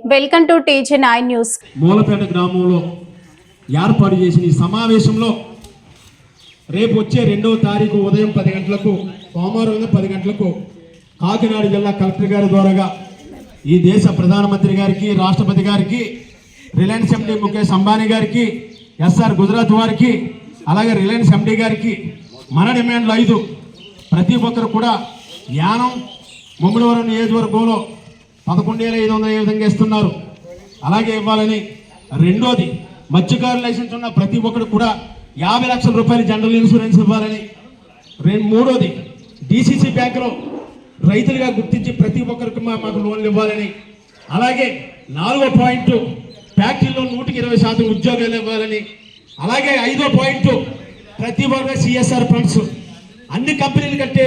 Welcome to TG nine news Mulapeta గ్రామంలో ఏర్పాటు చేసిన ఈ సమావేశంలో రేపు వచ్చే రెండవ తారీఖు ఉదయం పది గంటలకు సోమవారం పది గంటలకు కాకినాడ జిల్లా కలెక్టర్ గారి ద్వారాగా ఈ దేశ ప్రధానమంత్రి గారికి రాష్ట్రపతి గారికి రిలయన్స్ ఎండి ముఖేష్ అంబానీ గారికి ఎస్ఆర్ గుజరాత్ వారికి అలాగే రిలయన్స్ ఎండి గారికి మన డిమాండ్లు ఐదు. ప్రతి ఒక్కరు కూడా యానం ముమ్మడివరం నియోజకవర్గంలో పదకొండు వేల ఐదు వందల ఏ విధంగా ఇస్తున్నారు. అలాగే ఇవ్వాలని రెండోది మత్స్యకారు లైసెన్స్ ఉన్న ప్రతి ఒక్కరు కూడా యాభై లక్షల రూపాయలు జనరల్ ఇన్సూరెన్స్ ఇవ్వాలని. రెండు మూడోది డిసిసి బ్యాంకులో రైతులుగా గుర్తించి ప్రతి ఒక్కరికి మా- మాకు లోన్లు ఇవ్వాలని. అలాగే నాలుగో పాయింట్ ఫ్యాక్టరీలో నూటికి ఇరవై శాతం ఉద్యోగాలు ఇవ్వాలని. అలాగే ఐదో పాయింట్ ప్రతి ఒక్క సిఎస్ఆర్ ఫండ్స్. అన్ని కంపెనీలు కట్టే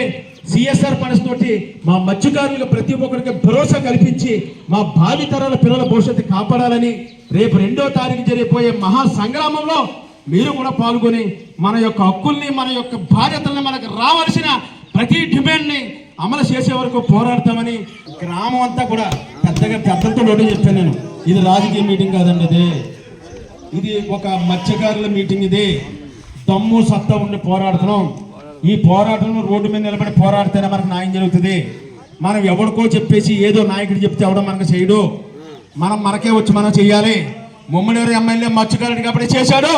సిఎస్ఆర్ ఫండ్స్ తోటి మా మత్స్యకారులకు ప్రతి ఒక్కరికి భరోసా కల్పించి మా భావి తరాల పిల్లల భవిష్యత్తు కాపాడాలని రేపు రెండో తారీఖు జరిగిపోయే మహా సంగ్రామంలో మీరు కూడా పాల్గొని మన యొక్క హక్కుల్ని మన యొక్క బాధ్యతల్ని మనకు రావాల్సిన అమలు చేసే వరకు పోరాడతామని గ్రామం అంతా కూడా పెద్దగా పెద్దలతో ఒకటి చెప్పాను నేను. ఇది రాజకీయ మీటింగ్ కాదండి ఇది ఇది ఒక మత్స్యకారుల మీటింగ్ ఇది. దమ్ము సత్తా ఉండి పోరాడుతున్నాం. ఈ పోరాటంలో రోడ్డు మీద నిలబడి పోరాడితేనే మనకు న్యాయం జరుగుతుంది. మనం ఎవరికో చెప్పేసి ఏదో నాయకుడు చెప్తే ఎవడో మనకు చేయడు. మనం మనకే వచ్చి మనం చెయ్యాలి ముమ్మడివారి ఎమ్మెల్యే మత్స్యకారుడు కాబట్టి చేశాడు.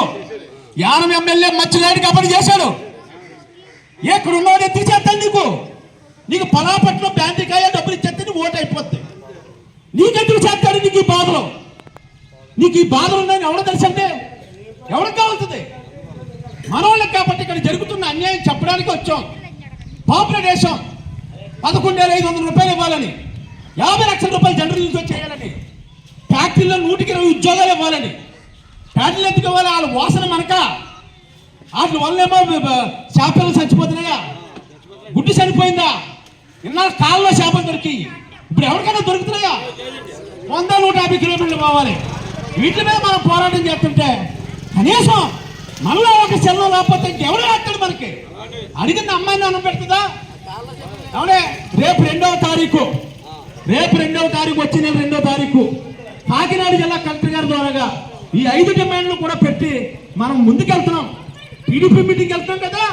యానం ఎమ్మెల్యే మత్స్యకారుడు కాబట్టి చేశాడు. ఎక్కడున్నాడు ఎత్తి చేత పలాపట్లో బ్యాంతికాయ డబ్బులు ఇచ్చేస్తే నువ్వు ఓటు అయిపోద్ది. నీకెందుకు చేస్తాడు నీకు ఈ బాధలో? నీకు ఈ బాధలు ఉన్నాయని ఎవడో తెలుసంటే ఎవరికి కావాల్సింది? మనవాళ్ళకి కాబట్టి ఇక్కడ జరుగుతున్న అన్యాయం చెప్పడానికి వచ్చాం. పాపులర్ దేశం పదకొండు వేల ఐదు వందల రూపాయలు ఇవ్వాలని యాభై లక్షల రూపాయలు జనరల్ యూజ్ చేయాలని ఫ్యాక్టరీలో నూటికి ఇరవై ఉద్యోగాలు ఇవ్వాలని ఫ్యాక్టరీలు ఎందుకు ఇవ్వాలి? వాళ్ళ వాసన మనక. వాటి వల్లేమో చేపలు చచ్చిపోతున్నాయా? గుడ్డి చనిపోయిందా? ఇన్నాళ్ళు కాళ్ళలో చేపలు దొరికి ఇప్పుడు ఎవరికైనా దొరుకుతున్నాయా? వంద నూట యాభై కిలోమీటర్లు పోవాలి. వీటి మీద మనం పోరాటం చేస్తుంటే కనీసం మనలో ఒక సెల్లం లేకపోతే ఇంకెవరు వేస్తాడు మనకి? అడిగిన అమ్మాయిని అన్నం పెడుతుందా? అవునే రేపు రెండవ తారీఖు. రేపు రెండవ తారీఖు వచ్చి నెల రెండవ తారీఖు. కాకినాడ జిల్లా కలెక్టర్ గారి ద్వారాగా ఈ ఐదు డిమాండ్లు కూడా పెట్టి మనం ముందుకెళ్తున్నాం. టీడీపీ మీటింగ్కి వెళ్తున్నాం కదా?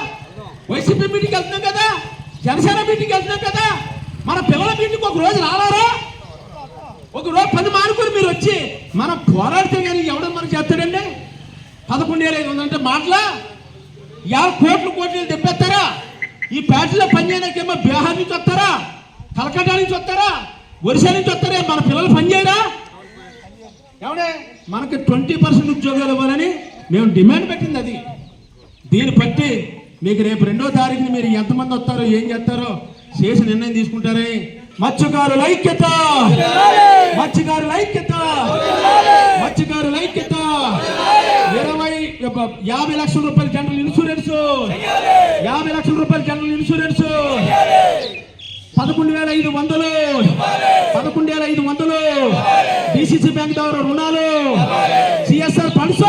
వైసీపీ మీటింగ్కి వెళ్తున్నాం కదా? జనసేన మీటింగ్ వెళ్తున్నాం కదా మన పిల్లల మీటింగ్ ఒక రోజు రావారా ఒక రోజు పది మానుకొని మీరు వచ్చి మనం పోరాడితే కానీ ఎవడో మనకు చేస్తాడండి? పదకొండు వేల ఐదు వందలు మాటల మాటలా? యాభై కోట్లు కోట్లు తెప్పేస్తారా? ఈ ప్యాటలో పనిచేయడానికేమో బీహార్ నుంచి వస్తారా? కలకట్టా నుంచి వస్తారా? ఒరిసా నుంచి వస్తారా? మన పిల్లలు పని చేయరా? ఎవడే? మనకి ట్వంటీ పర్సెంట్ ఉద్యోగాలు ఇవ్వాలని మేము డిమాండ్ పెట్టింది అది. దీన్ని బట్టి మీకు రేపు రెండో తారీఖున మీరు ఎంతమంది వస్తారో ఏం చేస్తారో చేసి నిర్ణయం తీసుకుంటారే. మత్స్యకారుల ఐక్యత! మత్స్యకారుల ఐక్యత! మత్స్యకారుల ఐక్యత! ఇరవై యాభై లక్షల రూపాయల జనరల్ ఇన్సూరెన్స్! యాభై లక్షల రూపాయల జనరల్ ఇన్సూరెన్స్! పదకొండు వేల ఐదు వందలు! పదకొండు వేల ఐదు వందలు డిసిసి బ్యాంక్ ద్వారా రుణాలు సిఎస్ఆర్ ఫండ్స్